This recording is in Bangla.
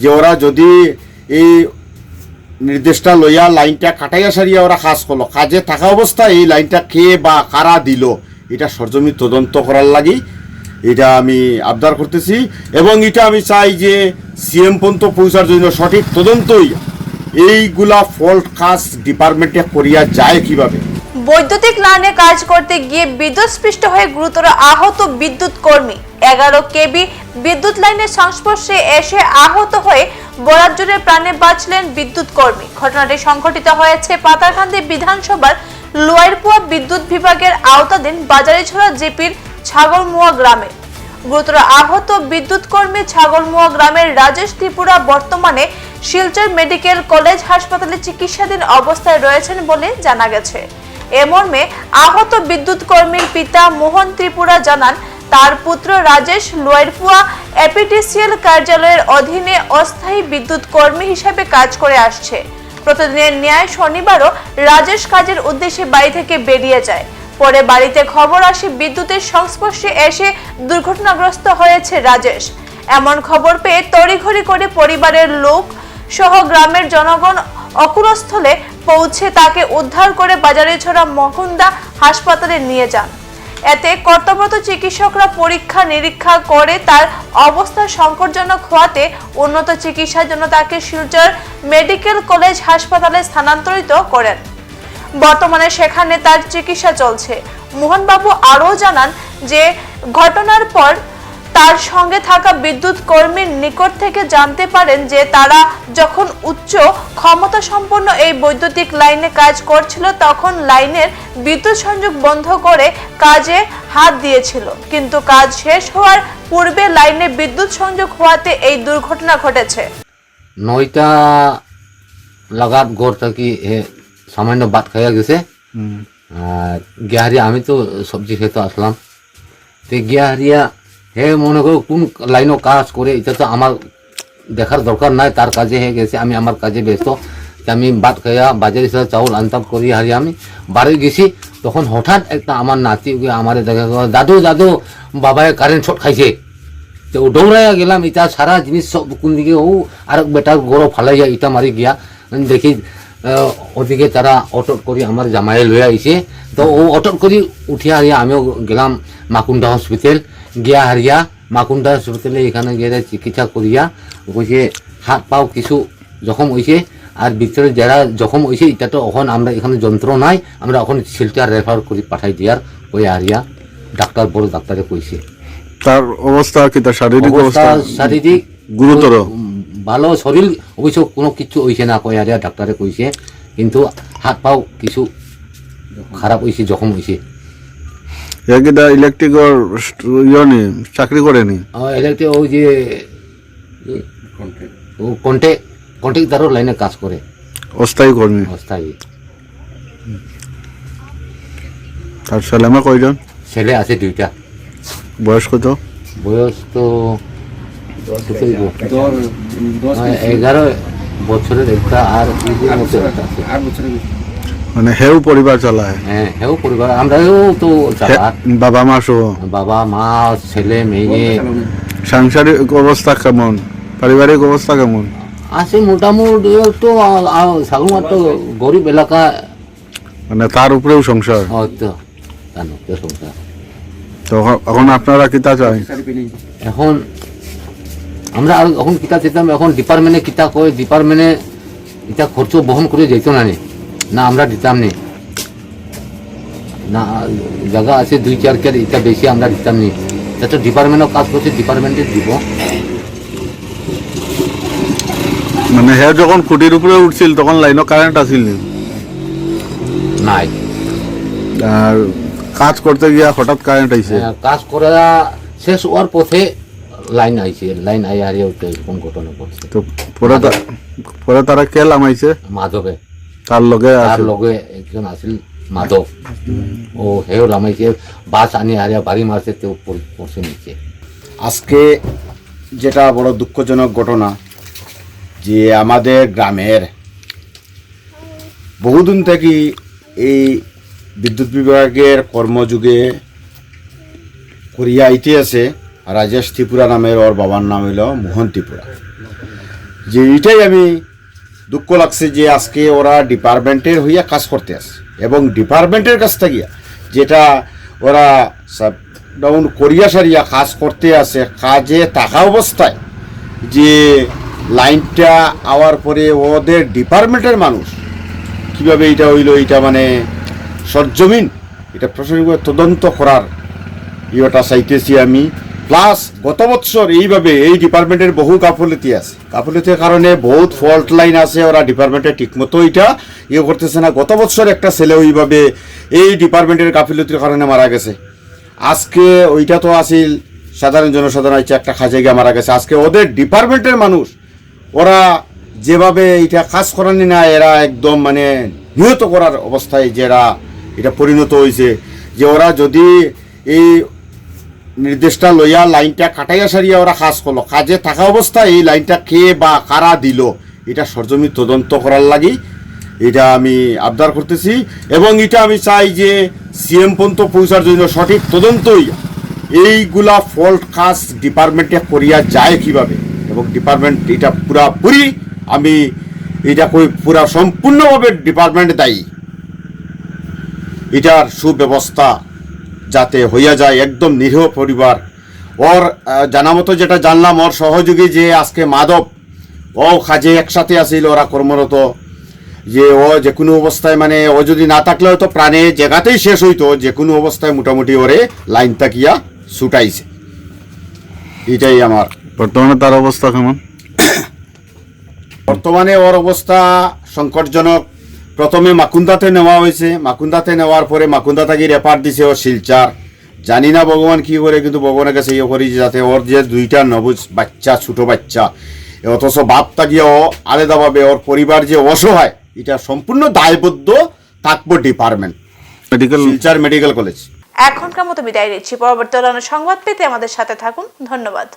যে ওরা যদি এই নির্দেশটা লইয়া লাইনটা কাটাইয়া সারিয়া ওরা কাজ করল। কাজে থাকা অবস্থায় এই লাইনটা কে বা কারা দিল, এটা সরজমি তদন্ত করার লাগি এটা আমি আবদার করতেছি। এবং এটা আমি চাই যে সিএম পর্যন্ত পৌঁছার জন্য সঠিক তদন্তই এইগুলা ফল্ট কাজ ডিপার্টমেন্টে করিয়া যায় কীভাবে? বৈদ্যুতিক লাইনে কাজ করতে গিয়ে বিদ্যুৎস্পৃষ্ট হয়ে গুরুতর আহত বিদ্যুৎ কর্মী এগারো কেবি বিদ্যুৎ লাইনের সংস্পর্শে এসে আহত হয়ে বরাজ্জুরে প্রাণে বাঁচলেন বিদ্যুৎ কর্মী। ঘটনাটি সংঘটিত হয়েছে পাতারকান্দি বিধানসভার লোয়ারপুয়া বিদ্যুৎ বিভাগের আওতাধীন বাজারিছড়া জেপির ছাগলমুয়া গ্রামে। গুরুতর আহত বিদ্যুৎ কর্মী ছাগলমুয়া গ্রামের রাজেশ ত্রিপুরা বর্তমানে শিলচর মেডিকেল কলেজ হাসপাতালে চিকিৎসাধীন অবস্থায় রয়েছেন বলে জানা গেছে। এ মর্মে আহত বিদ্যুৎ কর্মীর পিতা মোহন ত্রিপুরা জানান তার পুত্র রাজেশ লোয়ারপুয়া এপিডিসিএল কার্যালয়ের অধীনে অস্থায়ী বিদ্যুৎ কর্মী হিসেবে কাজ করে আসছে। প্রতিদিনের ন্যায় শনিবারও রাজেশ কাজের উদ্দেশ্যে বাড়ি থেকে বেরিয়ে যায়। পরে বাড়িতে খবর আসে বিদ্যুতের সংস্পর্শে এসে দুর্ঘটনাগ্রস্ত হয়েছে রাজেশ। এমন খবর পেয়ে তড়িঘড়ি করে পরিবারের লোক সহ গ্রামের জনগণ অকুরস্থলে পৌঁছে তাকে উদ্ধার করে বাজারে ছড়া মকুন্দা হাসপাতালে নিয়ে যান। এতে কর্তব্যরত চিকিৎসকরা পরীক্ষা, নিরীক্ষা করে তার অবস্থা সংকটজনক হওয়াতে উন্নত চিকিৎসার জন্য তাকে শিলচর মেডিকেল কলেজ হাসপাতালে স্থানান্তরিত করেন। বর্তমানে সেখানে তার চিকিৎসা চলছে। মোহনবাবু আরও জানান যে, ঘটনার পর তার সঙ্গে থাকা বিদ্যুৎ কর্মীর নিকট থেকে জানতে পারেন যে তারা যখন উচ্চ ক্ষমতা সম্পন্ন এই বৈদ্যুতিক লাইনে কাজ করছিল তখন লাইনের বিদ্যুৎ সংযোগ বন্ধ করে কাজে হাত দিয়েছিল। কিন্তু কাজ শেষ হওয়ার পূর্বে লাইনে বিদ্যুৎ সংযোগ হওয়াতে এই দুর্ঘটনা ঘটেছে। নয়টা লাগাত গড় থাকি সামান্য বাদ খাইয়া গেছে। আর গিয়াহারিয়া আমি তো সবজি খেতে আসলাম। তো গিয়াহারিয়া হে মনে করো, কোন লাইনও কাজ করে, এটা তো আমার দেখার দরকার নাই, তার কাজে হয়ে গেছে, আমি আমার কাজে ব্যস্ত। আমি ভাত খাইয়া বাজারে সাথে চাউল আনতাম করি হারিয়ে আমি বাড়ি গেছি, তখন হঠাৎ একটা আমার নাতি আমার দেখা দাদু দাদু, বাবায় কারেন্ট শট খাইছে। তো দৌড়াইয়া গেলাম এটা সারা জিনিস সব কোন দিকে, ও আর বেটার গরো ফালাইয়া ইটা মারি গিয়া দেখি ওদিকে তারা অটক করি আমার জামাই লয়ে আইছে। তো ও অটক করি উঠিয়া আমিও গেলাম মাকুন্ডা হসপিটাল গিয়া হারিয়া মাকুন্ডা হসপিটালে এখানে গিয়ে চিকিৎসা করিয়া কইছে হাত পাও কিছু জখম হয়েছে আর ভিতরে যারা জখম হয়েছে এটা তো এখন আমরা এখানে যন্ত্র নাই আমরা এখন শিলচার রেফার করে পাঠাই দিয়ার ওই হারিয়া ডাক্তার বড় ডাক্তারে কইছে তার অবস্থা কি তার শারীরিক অবস্থা অবস্থা শারীরিক গুরুতর। ভালো শরীর অবশ্য কোনো কিছু হয়েছে না কয় আর ডাক্তারে কইছে কিন্তু হাত পাও কিছু খারাপ হয়েছে জখম হয়েছে একিটা ইলেকট্রিকর ইয়ে নি চাকরি করেনি এলাকাতে ওই যে ও কন্টে কন্ট্রাক্টারও লাইনে কাজ করে। অস্থায়ী কর্মী। অস্থায়ী। তার ছেলেমা কয়জন? ছেলে আছে দুইটা। বয়স কত? বয়স তো এগারো বছরের একটা আর একটা আছে। মানে হেউ পরিবার চালায়। হ্যাঁ হেও পরিবার আমরাও তো চালা। বাবা মা সহ। বাবা মা ছেলে মেয়ে। সাংসারিক অবস্থা কেমন? পারিবারিক অবস্থা কেমন? আছে মোটামুটি তো সাগুমার গরিব এলাকা। মানে তার উপরেও সংসার? তো সংসার। তো এখন আপনারা কিতা চাই? এখন আমরা আর এখন কিতা চেতাম এখন ডিপার্টমেন্টে কিতা কয় ডিপার্টমেন্টে এটা খরচ বহন করে যেত না নি। না আমরা দিতাম নি। না জায়গা আছে দুই চার চার এটা বেশি আমরা দিতাম নি। এটা তো ডিপার্টমেন্টও কাজ করছে ডিপার্টমেন্টে দিব। মানে হে যখন খুঁটির উপরে উঠছিল তখন লাইনও কারেন্ট আছিল নি? নাই। আর কাজ করতে গিয়া হঠাৎ কারেন্ট আইছে কাজ করা শেষ হওয়ার পথে লাইন আইছে লাইন আই হারিয়ে কোন ঘটনা পরে তা- পরে তারা কে লামাইছে মাধবে তার লগে তার লগে একজন আছিল মাধব ও হেও লামাইছে বাস আনি হারিয়া বাড়ি মারছে তেও পড়ছে নিচে। আজকে যেটা বড় দুঃখজনক ঘটনা যে আমাদের গ্রামের বহুদিন থেকে এই বিদ্যুৎ বিভাগের কর্মযুগে করিয়া আইতে আছে রাজেশ ত্রিপুরা নামের ওর বাবার নাম হইল মোহন ত্রিপুরা। যে এইটাই আমি দুঃখ লাগছে যে আজকে ওরা ডিপার্টমেন্টের হইয়া কাজ করতে আসে এবং ডিপার্টমেন্টের কাছ থেকে যেটা ওরা ডাউন করিয়া সারিয়া কাজ করতে আসে কাজে থাকা অবস্থায় যে লাইনটা আওয়ার পরে ওদের ডিপার্টমেন্টের মানুষ কীভাবে এটা হইল, এটা মানে সরজমিন, এটা প্রশাসনিক তদন্ত করার ইয়েটা চাইতেছি আমি। প্লাস গত বছর এইভাবে এই ডিপার্টমেন্টের বহু গাফলতি আছে। গাফলতির কারণে বহুত ফল্ট লাইন আছে, ওরা ডিপার্টমেন্টে ঠিকমতো এটা ইয়ে করতেছে না। গত বছর একটা ছেলে ওইভাবে এই ডিপার্টমেন্টের গাফিলতির কারণে মারা গেছে। আজকে ওইটা তো আসিল, সাধারণ জনসাধারণ হচ্ছে একটা খাজে গিয়ে মারা গেছে। আজকে ওদের ডিপার্টমেন্টের মানুষ, ওরা যেভাবে এটা কাজ করানি না, এরা একদম মানে নিহত করার অবস্থায় যে এরা, এটা পরিণত হয়েছে। যে ওরা যদি এই নির্দেশটা লইয়া লাইনটা কাটাইয়া সারিয়া ওরা কাজ করল। কাজে থাকা অবস্থায় এই লাইনটা কে বা কারা দিল, এটা সরজমি তদন্ত করার লাগি এটা আমি আবদার করতেছি। এবং এটা আমি চাই যে সিএম পর্যন্ত পৌঁছার জন্য সঠিক তদন্তই এইগুলা ফল্ট কাজ ডিপার্টমেন্টে করিয়া যায় কীভাবে। এবং ডিপার্টমেন্ট এটা পুরাপুরি আমি এটা কই পুরা সম্পূর্ণভাবে ডিপার্টমেন্ট দায়ী। এটার সুব্যবস্থা যাতে হইয়া যায় একদম নিরীহ পরিবার। ওর জানা মতো যেটা জানলাম ওর সহযোগী যে আজকে মাধব ও কাজে একসাথে আসিল ওরা কর্মরত। যে ও যে কোনো অবস্থায় মানে ও যদি না থাকলে হয়তো প্রাণে জায়গাতেই শেষ হইতো যে কোনো অবস্থায় মোটামুটি ওরে লাইন তাকিয়া ছুটাইছে। এটাই আমার। বর্তমানে তার অবস্থা কেমন? বর্তমানে ওর অবস্থা সংকটজনক। প্রথমে মাকুন্দাতে নেওয়া হয়েছে। মাকুন্দাতে নেওয়ার পরে মাকুন্দা থাকি রেফার দিছে ওর শিলচার। জানি না ভগবান কি করে কিন্তু ভগবানের কাছে ইয়ে করি যাতে ওর যে দুইটা নবুজ বাচ্চা ছোট বাচ্চা অথচ বাপ তাকিয়ে ও আলাদাভাবে ওর পরিবার যে অসহায় এটা সম্পূর্ণ দায়বদ্ধ থাকব department medical Silchar medical college এখনকার মতো বিদায় নিচ্ছি। পরবর্তী অন্যান্য সংবাদ পেতে আমাদের সাথে থাকুন। ধন্যবাদ।